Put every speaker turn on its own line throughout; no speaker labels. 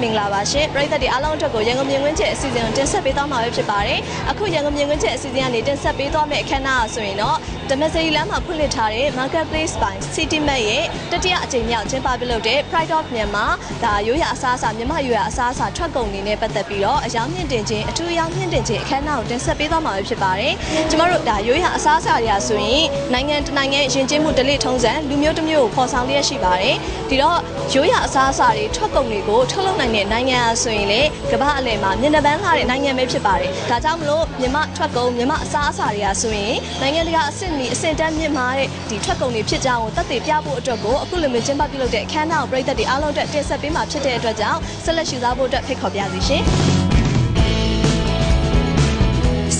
ရှင်ပရိသတ်တွေအားလုံးအတွက်ကိုရန်ကုန်မြင်ကွင်းချက်အစီအစဉ်ကိုတင်ဆက်ပေးသွားမှာပဲဖြစ်ပါတယ်အခုရန်ကုန်မြင်ကွင်းချက်အစီအစဉ်ကနေတင်ဆက်ပေးသွားမယ့်အခမ်းအနားဆိုရင်တော့ဓမ္မစရီလမ်းမှာဖွင့်လှစ်ထားတဲ့ Marketplace by City Mart ရဲ့တတိယအကြိမ်မြောက်ကျင်းပပြုလုပ်တဲ့ Pride of Myanmar ဒါရိုးရအစားအစာမြန်မာရိုးရအစားအစာထွက်ကုန်တွေနဲ့ပတ်သက်ပြီးတော့အယောင်မြင့်တင်ခြင်းအထူးအယောင်မြင့်တင်ခြင်းအခမ်းအနားကိုတင်ဆက်ပေးသွားမှာပဲဖြစ်ပါတယ်ကျမတို့ဒါရိုးရအစားအစာတွေကဆိုရင်နိုင်ငံတနိုင်ငံယဉ်ကျေးမှုဒလိထုံးစံလူမျိုးတစ်မျိုးကိုဖော်ဆောင်လျက်ရှိပါတယ်ဒီတော့ရိုးရအစားအစာတွေထွက်ကုန်တွေကိုထုတ်လုပ်နိုင်တဲ့နိုင်ငံအဆိုရင်လေကမ္ဘာအလယ်မှာမျက်နှာပန်းလာတဲ့နိုင်ငံပဲဖြစ်ပါတယ်ဒါကြောင့်မလို့မြန်မာထွက်ကုန်မြန်မာအစားအစာတွေကဆိုရင်နိုင်ငံတကာအဆင့်မီအဆင့်တန်းမြင့်မားတဲ့ဒီထွက်ကုန်တွေဖြစ်ကြောင်းကိုသက်သေပြဖို့အတွက်ကိုအခုလိုမျိုးကျင်းပပြုလုပ်တဲ့အခမ်းအနားကိုပြည်သက်တွေအားလုံးအတွက်တင်ဆက်ပေးမှာဖြစ်တဲ့အတွက်ကြောင့်ဆက်လက်ရှုစားဖို့အတွက်ဖိတ်ခေါ်ပါရစေရှင်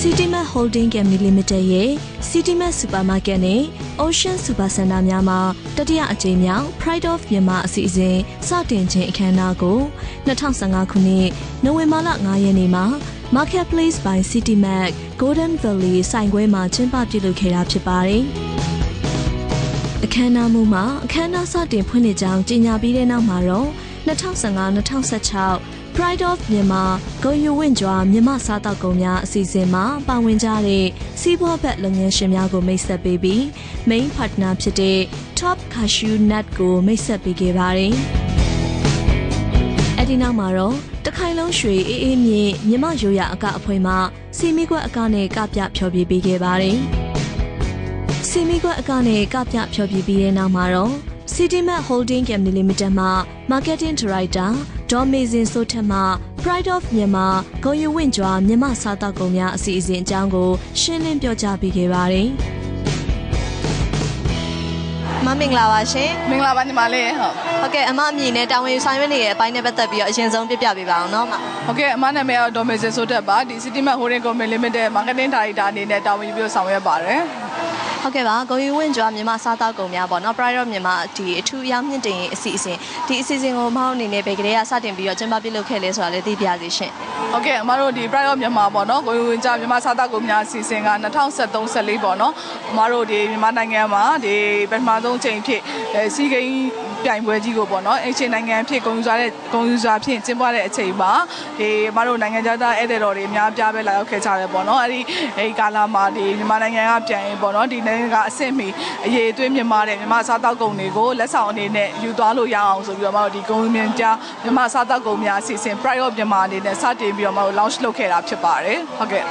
Citymat Holding Company Limited ရဲ့ Citymat Supermarket နဲ့ Ocean Super Center များမှာတတိယအကြိမ်မြောက် Pride of Myanmar အစီအစဉ်စတင်ခြင်းအခမ်းအနားကို2015ခုနှစ်နိုဝင်ဘာလ9ရက်နေ့မှာ Marketplace by Citymat Golden Valley ဆိုင်ခွဲမှာကျင်းပပြုလုပ်ခဲ့တာဖြစ်ပါတယ်။အခမ်းအနားမှုမှာအခမ်းအနားစတင်ဖွင့်လှစ်ကြောင်းကြေညာပြီးတဲ့နောက်မှာတော့2015-2016 Pride of Myanmar ဂုံယူဝင့်ကြွားမြန်မာစားတောက်ကုန်များအစီအစဉ်မှာပါဝင်ကြတဲ့စီးပွားဘက်လုပ်ငန်းရှင်များကိုမိတ်ဆက်ပေးပြီး main partner ဖြစ်တဲ့ Top Cashew Nut ကိုမိတ်ဆက်ပေးခဲ့ပါတယ်။အဲဒီနောက်မှာတော့တခိုင်လုံးရွှေအေးအေးမြင့်မြမရိုးရအကအဖွဲမှစီမီကွက်အကနဲ့ကပြဖျော်ပြပေးခဲ့ပါတယ်။စီမီကွက်အကနဲ့ကပြဖျော်ပြပြီးတဲ့နောက်မှာတော့ Citymat Holding Company Limited မှ Marketing Director ဒေါ်မေစင်စိုးထက်မှ Pride of Myanmar ဂုံယူဝင့်ကြွားမြန်မာစားတောက်ကုန်များအစီအစဉ်အကြောင်းကိုရှင်းလင်းပြောကြားပေးခဲ့ပါတယ်။
မမင်္ဂလာပါရှင်
မင်္ဂလာပါညီမလေးဟုတ်
ဟုတ်ကဲ့အမအမည်နဲ့တာဝန်ယူဆောင်ရွက်နေတဲ့အပိုင်းနဲ့ပတ်သက်ပြီးတော့အရင်ဆုံးပြပြပေးပါအောင်နော်အမ
ဟုတ်ကဲ့အမနာမည်ကတော့ဒေါ်မေစင်ဆိုတက်ပါဒီ City Mart Holding Company Limited Marketing Director အနေနဲ့တာဝန်ယူပြီးတော့ဆောင်ရွက်ပါတယ်
ဟုတ်ကဲ့ပါဂုံယူဝင့်ကြွားမြန်မာစားတောက်ကုန်များပေါ့နော် Pride of မြန်မာဒီအထူးအရောင်းမြင့်တင်ရေးအစီအစဉ်ဒီအစီအစဉ်ကိုမဟုတ်အနေနဲ့ဘယ်ကလေးကစတင်ပြီးတော့ကျင်းပပြုလုပ်ခဲ့လဲဆိုတာလည်းသိပြစီရှင်
ဟုတ်ကဲ့အမတို့ဒီ Pride of မြန်မာပေါ့နော်ကိုယ်ဝင်ကြမြန်မာစားတောက်ကုန်များအစီအစဉ်က2023 14ပေါ့နော်အမတို့ဒီမြန်မာနိုင်ငံမှာဒီပထမဆုံးအချိန်ဖြစ်အဲစီးကိန်း ပြိုင်ပွဲကြီးကိုပေါ့နော်အချင်းနိုင်ငံဖြစ်ဂုံယူစားတဲ့ဂုံယူစားဖြစ်ကျင်းပတဲ့အချိန်မှာဒီအမတို့နိုင်ငံသားဧည့်သည်တော်တွေအများပြားပဲလာရောက်ခဲ့ကြတယ်ပေါ့နော်အဲ့ဒီအဲဒီကာလာမှာဒီမြန်မာနိုင်ငံကပြန်ရင်ပေါ့နော်ဒီနိုင်ငံကအဆင့်မီအရေးအသွေးမြန်မာတဲ့မြန်မာစားတောက်ကုန်တွေကိုလက်ဆောင်အနေနဲ့ယူသွားလို့ရအောင်ဆိုပြီးတော့အမတို့ဒီဂုံမြင်ကြားမြန်မာစားတောက်ကုန်များအစီအစဉ် Pride of မြန်မာအနေနဲ့စတင်ပြီးတော့အမတို့ launch လုပ်ခဲ့တာဖြစ်ပါတယ်ဟုတ်ကဲ့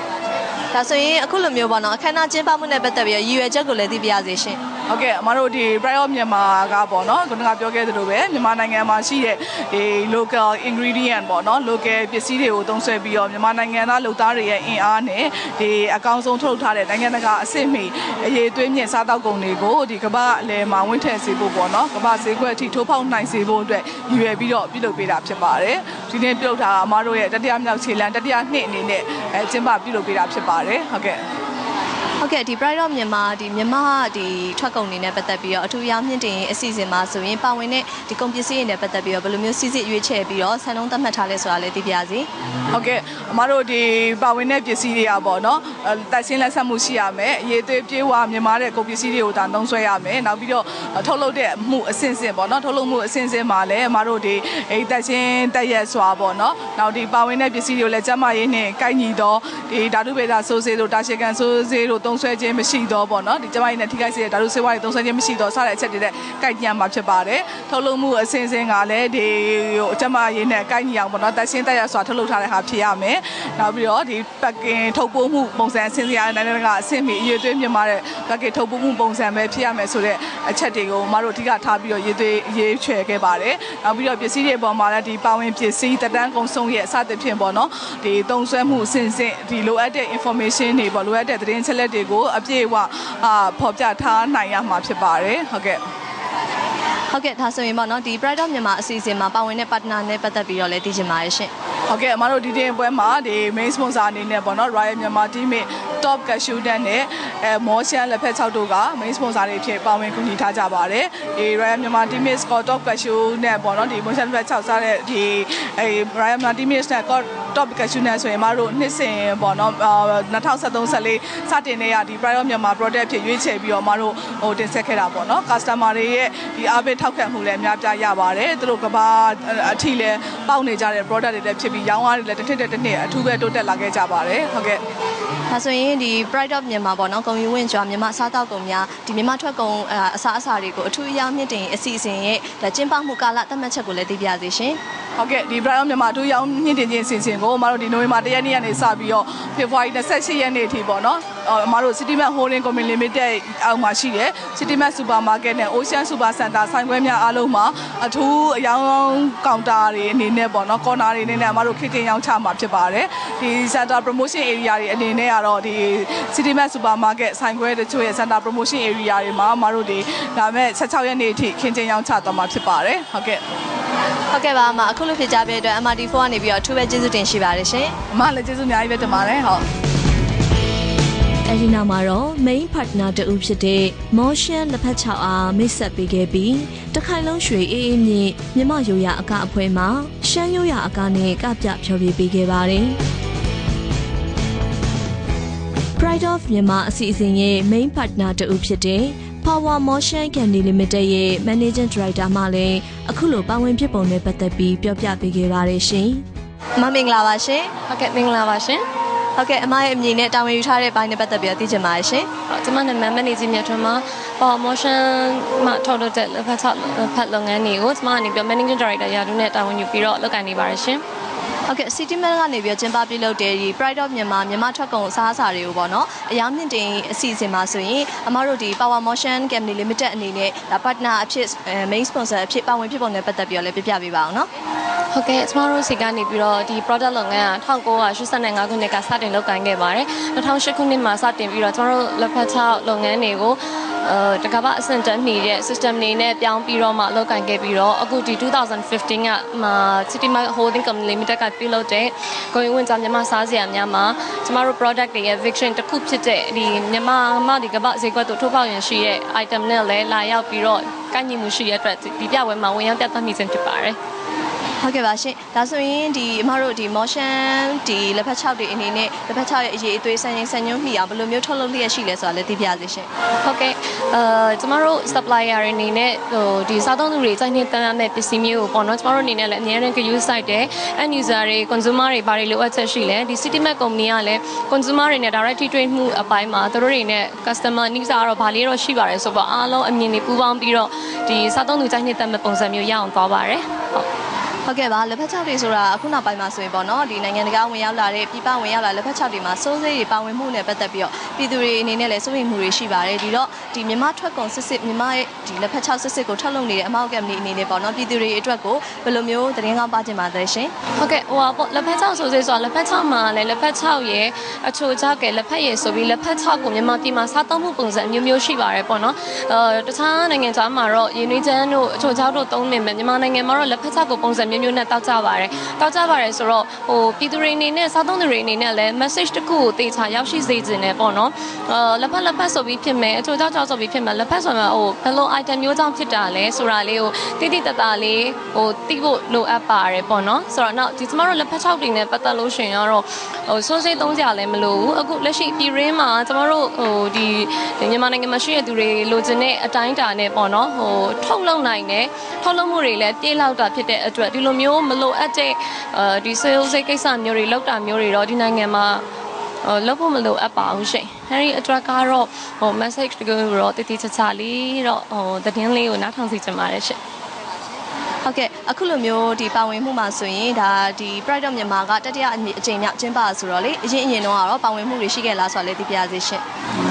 ဒါဆိုရင်အခုလိုမျိုးပေါ့နော်အခမ်းအနားကျင်းပမှုနဲ့ပတ်သက်ပြီးတော့ရည်ရွယ်ချက်ကိုလည်းသိပြစီရှင်
ဟုတ်ကဲ့အမတို့ဒီ Pride of မြန်မာကပေါ့နော်ခုနကပြောခဲ့သလိုပဲမြန်မာနိုင်ငံမှာရှိတဲ့ဒီ local ingredient ပေါ့နော် local ပစ္စည်းတွေကိုသုံးစွဲပြီးတော့မြန်မာနိုင်ငံသားလူသားတွေရဲ့အင်အားနဲ့ဒီအကောင်းဆုံးထုတ်ထားတဲ့နိုင်ငံတကာအဆင့်မီအရေးသွေးမြင့်စားတောက်ကုန်တွေကိုဒီကမ္ဘာအလယ်မှာဝင့်ထည့်စေဖို့ပေါ့နော်ကမ္ဘာဈေးကွက်အထိထိုးဖောက်နိုင်စေဖို့အတွက်ရည်ရွယ်ပြီးတော့ပြုလုပ်ပေးတာဖြစ်ပါတယ်ဒီနေ့ပြုလုပ်တာကအမတို့ရဲ့တတိယမြောက်ခြေလမ်းတတိယနှစ်အနေနဲ့အဲကျင်းပပြုလုပ်ပေးတာဖြစ်ပါတယ်ဟုတ်ကဲ့
ဟုတ်ကဲ့ဒီ Pride of မြန်မာဒီမြန်မာဒီထွက်ကုန်တွေနဲ့ပတ်သက်ပြီးတော့အထူးအရောင်းမြင့်တင်ရေးအစီအစဉ်မှာဆိုရင်ပါဝင်တဲ့ဒီကုန်ပစ္စည်းတွေနဲ့ပတ်သက်ပြီးတော့ဘယ်လိုမျိုးစီစစ်ရွေးချယ်ပြီးတော့ဆန်နှုန်းသတ်မှတ်ထားလဲဆိုတာလည်းသိပြစီ
ဟုတ်ကဲ့အမတို့ဒီပါဝင်တဲ့ပစ္စည်းတွေကပေါ့နော်အဲတိုက်ရှင်းလက်ဆက်မှုရှိရမယ်အရေးသွေးပြေးဝမြန်မာတဲ့ကုန်ပစ္စည်းတွေကိုဒါသုံးဆွဲရမယ်နောက်ပြီးတော့ထုတ်လုပ်တဲ့မှုအဆင့်ဆင့်ပေါ့နော်ထုတ်လုပ်မှုအဆင့်ဆင့်မှာလည်းအမတို့ဒီအဲတိုက်ရှင်းတက်ရက်စွာပေါ့နော်နောက်ဒီပါဝင်တဲ့ပစ္စည်းတွေကိုလည်းကျန်းမာရေးနဲ့ကိုက်ညီတော့ဒီဓာတုဗေဒဆိုးစေးတို့တာရှည်ကန်ဆိုးစေးတို့သုံးဆွဲခြင်းမရှိတော့ပေါ့နော်ဒီကျန်းမာရေးနဲ့ထိခိုက်စေတဲ့ဓာတုဆေးဝါးတွေသုံးဆွဲခြင်းမရှိတော့စတဲ့အချက်တွေနဲ့ကိုက်ညီရမှာဖြစ်ပါတယ်ထုတ်လုပ်မှုအဆင့်ဆင့်ကလည်းဒီဟိုကျန်းမာရေးနဲ့ကိုက်ညီအောင်ပေါ့နော်တိုက်ရှင်းတက်ရက်စွာထုတ်လုပ်ထားတဲ့ဟာဖြစ်ရမယ်နောက်ပြီးတော့ဒီပက်ကင်ထုတ်ပိုးမှုပုံစံအဆင့်ဆင့်ရတဲ့နိုင်ငံတကာအဆင့်မီအရေးသွေးမြင့်မာတဲ့ပက်ကင်ထုတ်ပိုးမှုပုံစံပဲဖြစ်ရမယ်ဆိုတဲ့အချက်တွေကိုမတို့အဓိကထားပြီးတော့ရေးသွေးရေးချွဲခဲ့ပါတယ်နောက်ပြီးတော့ပစ္စည်းတွေပေါ်မှာလည်းဒီပါဝင်ပစ္စည်းတက်တန်းကုံဆုံးရဲ့အစသဖြင့်ပေါ့နော်ဒီတုံးဆွဲမှုအဆင့်ဆင့်ဒီလိုအပ်တဲ့ information တွေပေါ့လိုအပ်တဲ့သတင်းချက်လက်တွေကိုအပြည့်အဝအာဖော်ပြထားနိုင်ရမှာဖြစ်ပါတယ်ဟုတ်ကဲ့
ဟုတ်ကဲ့ဒါဆိုရင်ပေါ့နော်ဒီ Pride of မြန်မာအစီအစဉ်မှာပါဝင်တဲ့ partner နဲ့ပတ်သက်ပြီးတော့လည်းသိချင်ပါတယ်ရှင်
ဟုတ်ကဲ့အမတို့ဒီတင်ပွဲမှာဒီ main sponsor အနေနဲ့ပေါ့နော် Royal Myanmar Team Top Cashew Nut နဲ့အဲမောရှန်လက်ဖက်6တို့က main sponsor တွေဖြစ်ပါဝင်ကူညီထားကြပါတယ်ဒီ Royal Myanmar Team Score Top Cashew နဲ့ပေါ့နော်ဒီမောရှန်လက်ဖက်6စားတဲ့ဒီအဲ Royal Myanmar Team နဲ့ Top Cashew Nut ဆိုရင်အမတို့နှစ်စဉ်ပေါ့နော်2013 14စတင်နေရဒီ Pride Myanmar Product ဖြစ်ရွေးချယ်ပြီးတော့အမတို့ဟိုတင်ဆက်ခဲ့တာပေါ့နော် customer တွေရဲ့ဒီအားပေးထောက်ခံမှုလည်းအများပြားရပါတယ်သူတို့ကဘာအထီလည်းပေါက်နေကြတဲ့ product တွေလည်းဖြစ်ပြီးရောင်းအားတွေလည်းတစ်နှစ်တစ်နှစ်အထူးပဲတိုးတက်လာခဲ့ကြပါတယ်ဟုတ်ကဲ့
ဒါဆိုရင်ဒီ Pride of မြန်မာပေါ့နော်ဂုံယူဝင်ကြွားမြန်မာစားတောက်ကုန်များဒီမြန်မာထွက်ကုန်အစားအစာတွေကိုအထူးအရောင်းမြင့်တင်အစီအစဉ်ရဲ့ဒါကျင်းပမှုကာလသတ်မှတ်ချက်ကိုလည်းသိပြစေရှင်
ဟုတ်ကဲ့ဒီ Brian မြန်မာတို့ရောင်းမြင့်တင်ခြင်းအစီအစဉ်ကိုအမတို့ဒီနိုဝင်ဘာ၁ရက်နေ့ကနေစပြီးတော့ဖေဖော်ဝါရီ28ရက်နေ့အထိပေါ့နော်အမတို့ City Mart Holding Company Limited အောက်မှာရှိတဲ့ City Mart Supermarket နဲ့ Ocean Super Center ဆိုင်ခွဲများအားလုံးမှာအထူးအရောင်းကောင်တာတွေအနေနဲ့ပေါ့နော် corner တွေအနေနဲ့အမတို့ခေတ်တင်ရောင်းချမှာဖြစ်ပါတယ်ဒီ Center Promotion Area တွေအနေနဲ့ကတော့ဒီ City Mart Supermarket ဆိုင်ခွဲတချို့ရဲ့ Center Promotion Area တွေမှာအမတို့ဒီဒါမဲ့16ရက်နေ့အထိခင်းကျင်းရောင်းချသွားမှာဖြစ်ပါတယ်ဟုတ်ကဲ့
ဟုတ်ကဲ့ပါအမအခုလိုဖြစ်ကြတဲ့အတွက် MRT4 ကနေပြီးတော့အထူးပဲကျေးဇူးတင်ရှိပါတယ်ရှင်
အမလည်းကျေးဇူးအများကြီးပဲတင်ပါတယ်ဟုတ်
အဲဒီနောက်မှာတော့ main partner တူဖြစ်တဲ့ Motion လက်ဖက်6အားမိတ်ဆက်ပေးခဲ့ပြီးတခိုင်လုံးရွှေအေးအေးမြင့်မြမရိုရအကအဖွဲမှာရှမ်းရိုရအကနဲ့ကပြဖြောပြပေးခဲ့ပါတယ်။ Pride of မြန်မာအစီအစဉ်ရဲ့ main partner တူဖြစ်တဲ့ Power Motion Candy Limited ရဲ့ Managing Director မှလည်းအခုလိုပါဝင်ဖြစ်ပုံနဲ့ပတ်သက်ပြီးပြောပြပေးခဲ့ပါတယ်ရှင်။
အမမင်္ဂလာပါရှင်
ဟုတ်ကဲ့မင်္ဂလာပါရှင်
ဟုတ်ကဲ့အမရဲ့အမည်နဲ့တာဝန်ယူထားတဲ့ဘိုင်းနဲ့ပတ်သက်ပြီးတော့သိချင်ပါတယ်ရှင်။
ဟုတ်ကျွန်မနာမည်မနေကြီးမြတ်ထွန်းမှာ Power Motion မှာထုတ်လုပ်တဲ့လက်ဖက်ချလက်ဖက်လုပ်ငန်းတွေကိုကျွန်မကနေပြီး Managing Director ရာထူးနဲ့တာဝန်ယူပြီးတော့လုပ်ကိုင်နေပါတယ်ရှင်
ဟုတ်ကဲ့ City Mall ကနေပြီးတော့ကျင်းပပြုလုပ်တဲ့ဒီ Pride of မြန်မာမြန်မာထွက်ကုန်အစားအစာတွေကိုပေါ့နော်အရောင်းမြင့်တင်အစီအစဉ်မှာဆိုရင်အမတို့ဒီ Power Motion Company Limited အနေနဲ့ဒါ partner အဖြစ် main sponsor အဖြစ်ပါဝင်ဖြစ်ပုံနဲ့ပတ်သက်ပြီးတော့လည်းပြပြပေးပါအောင်နော်။
ဟုတ်ကဲ့ကျွန်မတို့စီကနေပြီးတော့ဒီ product လုပ်ငန်းက1985ခုနှစ်ကစတင်လုပ်ကိုင်ခဲ့ပါတယ်။2008ခုနှစ်မှာစတင်ပြီးတော့ကျွန်တော်တို့လက်ဖက်ချလုပ်ငန်းတွေကိုအဲ တကဘာအဆင့်တန်းနေတဲ့ system နေနဲ့ပြောင်းပြီးတော့မှလုပ်ကိုင်ခဲ့ပြီးတော့အခုဒီ2015ကမှာ City Mart Holding Company Limited ကပြုလုပ်တဲ့ကိုရင်ဝင်ကြမြန်မာစားစရာများမှာကျမတို့ product တွေရဲ့ vision တစ်ခုဖြစ်တဲ့ဒီမြန်မာမှဒီကဘာဈေးကွက်တို့ထိုးပေါက်ရန်ရှိတဲ့ item နဲ့လည်းလာရောက်ပြီးတော့ကန့်ညီမှုရှိရတဲ့အတွက်ဒီပြပွဲမှာဝင်ရောက်ပြသမိခြင်းဖြစ်ပါတယ်
ဟုတ်ကဲ့ပါရှင်ဒါဆိုရင်ဒီအမတို့ဒီ motion ဒီလက်ဖက်6တွေအနေနဲ့လက်ဖက်6ရဲ့အရေးအသွေးဆန်ရင်ဆန်ညွှန်းမိအောင်ဘယ်လိုမျိုးထုတ်လုပ်လျက်ရှိလဲဆိုတာလည်းသိပြစေရှင်
ဟုတ်ကဲ့အဲကျမတို့ supplier တွေအနေနဲ့ဟိုဒီစားသုံးသူတွေစိုက်နေတန်းရမယ့်ပစ္စည်းမျိုးကိုပေါ့နော်ကျမတို့အနေနဲ့လည်းအများကြီး use site တယ် end user တွေ consumer တွေဘာတွေလိုအပ်ချက်ရှိလဲဒီ City Mart company ကလည်း consumer တွေနဲ့ direct trade မှုအပိုင်းမှာသူတို့တွေနဲ့ customer needs ကတော့ဘာလေးတော့ရှိပါတယ်ဆိုတော့အားလုံးအမြင်တွေပူးပေါင်းပြီးတော့ဒီစားသုံးသူစိုက်နေတန်းမဲ့ပုံစံမျိုးရအောင်သွားပါတယ်ဟုတ်
ဟုတ်ကဲ့ပါလက်ဖက်6တွေဆိုတာအခုနောက်ပိုင်းမှာဆိုရင်ပေါ့နော်ဒီနိုင်ငံတကာဝင်ရောက်လာတဲ့ပြည်ပဝင်ရောက်လာလက်ဖက်6တွေမှာစိုးစိတ်တွေပါဝင်မှုနဲ့ပတ်သက်ပြီးတော့ပြည်သူတွေအနေနဲ့လည်းစိုးရိမ်မှုတွေရှိပါတယ်ဒီတော့ဒီမြန်မာထွက်ကုန်စစ်စစ်မြန်မာရဲ့ဒီလက်ဖက်6စစ်စစ်ကိုထုတ်လုပ်နေတဲ့အမောက်ကမ်ပဏီအနေနဲ့ပေါ့နော်ပြည်သူတွေအတွက်ကိုဘယ်လိုမျိုးသတင်းကောင်းပါချင်ပါသလဲရှင်
ဟုတ်ကဲ့ဟိုပါပေါ့လက်ဖက်ချောက်ဆိုစေဆိုတော့လက်ဖက်ချောက်မှာလည်းလက်ဖက်ချောက်ရဲ့အချိုချောက်ကလက်ဖက်ရည်ဆိုပြီးလက်ဖက်ချောက်ကိုမြန်မာပြည်မှာစားသုံးမှုပုံစံမျိုးမျိုးရှိပါတယ်ပေါ့နော်အဲတခြားနိုင်ငံခြားမှာတော့ရင်းနှီးချမ်းတို့အချိုချောက်တို့သုံးနေမယ်မြန်မာနိုင်ငံမှာတော့လက်ဖက်ချောက်ကိုပုံစံမျိုးမျိုးနဲ့တောက်ကြပါတယ်တောက်ကြပါတယ်ဆိုတော့ဟိုပြည်သူတွေအနေနဲ့စားသုံးသူတွေအနေနဲ့လည်း message တစ်ခုကိုတေချာရောက်ရှိစေခြင်းနဲ့ပေါ့နော်အဲလက်ဖက်လက်ဖက်ဆိုပြီးဖြစ်မယ်အချိုချောက်ချောက်ဆိုပြီးဖြစ်မယ်လက်ဖက်ဆိုရင်ဟိုဘယ်လို item မျိုးကြောင့်ဖြစ်တာလဲဆိုတာလေးကိုတိတိတတ်တာလေးဟိုသိဖို့လိုအပ်ပါတယ်ပေါ့နော်ဆိုတော့နောက်ဒီကျမတို့လက်ဖက်ချောက်တွေနဲ့ပတ်သက်လို့ရှိရင်ကတော့ဟိုစိုးစိတ်သုံးကြလည်းမလိုဘူးအခုလက်ရှိပြည်ရင်းမှာကျမတို့ဟိုဒီမြန်မာနိုင်ငံမှာရှိတဲ့သူတွေလိုချင်တဲ့အတိုင်းအတာနဲ့ပေါ့နော်ဟိုထုတ်လုပ်နိုင်တယ်ထုတ်လုပ်မှုတွေလည်းပြေးလောက်တာဖြစ်တဲ့အတွက်ဒီလိုမျိုးမလိုအပ်တဲ့အဲဒီ sales စိတ်ကိစ္စမျိုးတွေလောက်တာမျိုးတွေတော့ဒီနိုင်ငံမှာဟိုလုပ်ဖို့မလိုအပ်ပါဘူးရှင်။အဲဒီအတွက်ကတော့ဟို message တကူတော့တည်တည်ချာချာလေးတော့ဟိုသတင်းလေးကိုနားထောင်စီချင်ပါတယ်ရှင်။
ဟုတ်ကဲ့အခုလိုမျိုးဒီပါဝင်မှုမှာဆိုရင်ဒါဒီ Pride of မြန်မာကတတိယအကြိမ်မြောက်ကျင်းပဆိုတော့လေအရင်အရင်တော့ကတော့ပါဝင်မှုတွေရှိခဲ့လားဆိုတာလည်းသိပြစေရှင်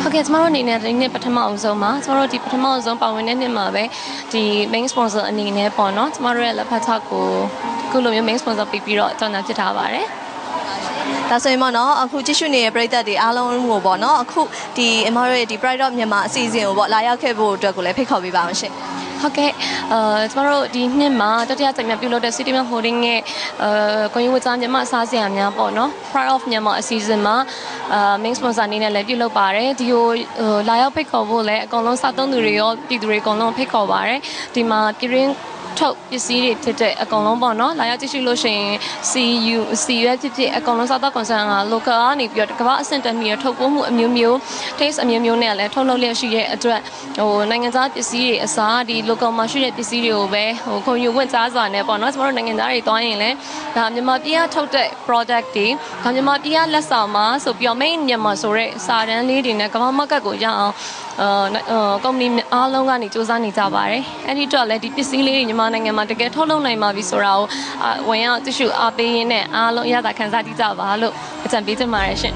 ဟုတ်ကဲ့ကျမတို့အနေနဲ့ဒီနေ့ပထမအောင်ဆုံးပါကျမတို့ဒီပထမအောင်ဆုံးပါဝင်တဲ့နှစ်မှာပဲဒီ main sponsor အနေနဲ့ပေါ့နော်ကျမတို့ရဲ့လက်ဖက်ချောက်ကိုအခုလိုမျိုး main sponsor ပြီးပြီးတော့ကြောင်းညာဖြစ်ထားပါတယ်
ဒါဆိုရင်ပေါ့နော်အခုကြည့်ရှုနေတဲ့ပရိသတ်တွေအားလုံးကိုပေါ့နော်အခုဒီအမတို့ရဲ့ဒီ Pride of မြန်မာအစီအစဉ်ကိုပေါ့လာရောက်ခဲ့ဖို့အတွက်ကိုလည်းဖိတ်ခေါ်ပေးပါအောင်ရှင်
ဟုတ်ကဲ့အာကျမတို့ဒီနှစ်မှာတတိယကြိမ်မြောက်ပြုလုပ်တဲ့ City Map Holding ရဲ့အာကိုယူဝကြားမြန်မာစားစရာများပေါ့နော် Pride of Myanmar အစီအစဉ်မှာအာ main sponsor အနေနဲ့လည်းပြုလုပ်ပါတယ်ဒီကိုဟိုလာရောက်ဖိတ်ခေါ်ဖို့လည်းအကုန်လုံးစားသုံးသူတွေရောပြည်သူတွေအကုန်လုံးဖိတ်ခေါ်ပါတယ်ဒီမှာပြည်ရင်း ထုတ်ပစ္စည်းတွေဖြစ်တဲ့အကုန်လုံးပေါ့နော်လာရောက်ကြည့်ရှုလို့ရှိရင် CU CU ဖြစ်ဖြစ်အကုန်လုံးစားသောက် concern က local ကနေပြီးတော့ကမ္ဘာအဆင့်တက်မီရထုတ်ပိုးမှုအမျိုးမျိုး taste အမျိုးမျိုးနဲ့လည်းထုတ်လုပ်လျက်ရှိတဲ့အတွက်ဟိုနိုင်ငံသားပစ္စည်းတွေအစားဒီ local မှာရှိတဲ့ပစ္စည်းတွေကိုပဲဟိုခုံယူဝင်စားစွာနဲ့ပေါ့နော်ကျွန်တော်တို့နိုင်ငံသားတွေသွားရင်လည်းဒါမြန်မာပြည်ကထုတ်တဲ့ product တွေဒါမြန်မာပြည်ကလက်ဆောင်မှာဆိုပြီးတော့ main မြန်မာဆိုတဲ့စာတန်းလေးတွေနဲ့ကမ္ဘာမကတ်ကိုရအောင်အာ ကုမ္ပဏီအားလုံးကနေစူးစမ်းနေကြပါတယ်အဲ့ဒီတော့လည်းဒီပစ္စည်းလေးတွေမြန်မာနိုင်ငံမှာတကယ်ထုတ်လုပ်နိုင်ပါပြီဆိုတာကိုဝင်ရောက်ကြည့်ရှုအားပေးရင်းနဲ့အားလုံးအရသာခံစားကြည့်ကြပါလို့အကြံပေးချင်ပါတယ်ရှင်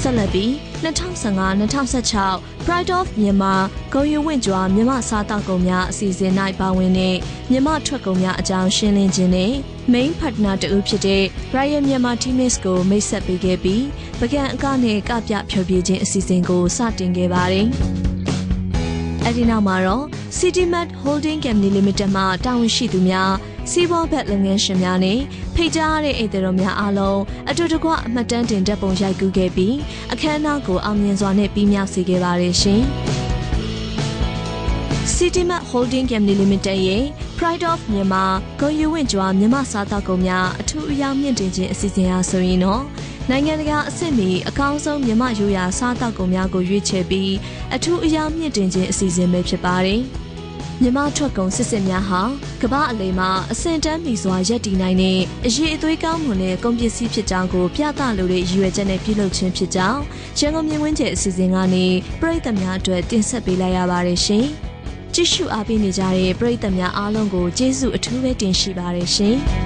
ဆက်လက်ပြီး2015-2016 Pride of Myanmar ဂုံယူဝင့်ကြွားမြမစားတောက်ကုန်များအစီအစဉ်၌ပါဝင်တဲ့မြမထွက်ကုန်များအကြောင်းရှင်းလင်းခြင်းနဲ့ main partner တူဖြစ်တဲ့ Ryan Myanmar Teammates ကိုမိတ်ဆက်ပေးခဲ့ပြီးပကံအကနဲ့ကပြဖြောပြခြင်းအစီအစဉ်ကိုစတင်ခဲ့ပါတယ်။အဲဒီနောက်မှာတော့ CityMart Holding Company Limited မှတာဝန်ရှိသူများ စီးပွားဘက်လုပ်ငန်းရှင်များနဲ့ဖိတ်ကြားတဲ့အိမ်တော်များအားလုံးအတူတကွအမှတ်တမ်းတင်တပ်ပုံရိုက်ကူးခဲ့ပြီးအခမ်းအနားကိုအောင်မြင်စွာနဲ့ပြီးမြောက်စေခဲ့ပါတယ်ရှင်။ Citymat Holding Company Limited ရဲ့ Pride of Myanmar ဂုဏ်ယူဝင့်ကြွားမြန်မာစားတောက်ကုန်များအထူးအယောင်မြင့်တင်ခြင်းအစီအစဉ်အားဆိုရင်တော့နိုင်ငံတကာအဆင့်မီအကောင်းဆုံးမြမရိုးရာစားတောက်ကုန်များကိုရွေးချယ်ပြီးအထူးအယောင်မြင့်တင်ခြင်းအစီအစဉ်ပဲဖြစ်ပါတယ်။ မြမထွက်ကုန်စစ်စစ်များဟာကမ္ဘာအလယ်မှာအဆင့်တန်းမီစွာရပ်တည်နိုင်တဲ့အရေးအသွေးကောင်းမွန်တဲ့ကုန်ပစ္စည်းဖြစ်ကြောင်းကိုပြသလိုတဲ့ရည်ရွယ်ချက်နဲ့ပြုလုပ်ခြင်းဖြစ်ကြောင်းရန်ကုန်မြင်းဝင်းကျဲအစီအစဉ်ကနေပြည်သက်များအတွက်တင်ဆက်ပေးလိုက်ရပါတယ်ရှင်။ကြည့်ရှုအားပေးနေကြတဲ့ပြည်သက်များအားလုံးကိုကျေးဇူးအထူးပဲတင်ရှိပါတယ်ရှင်။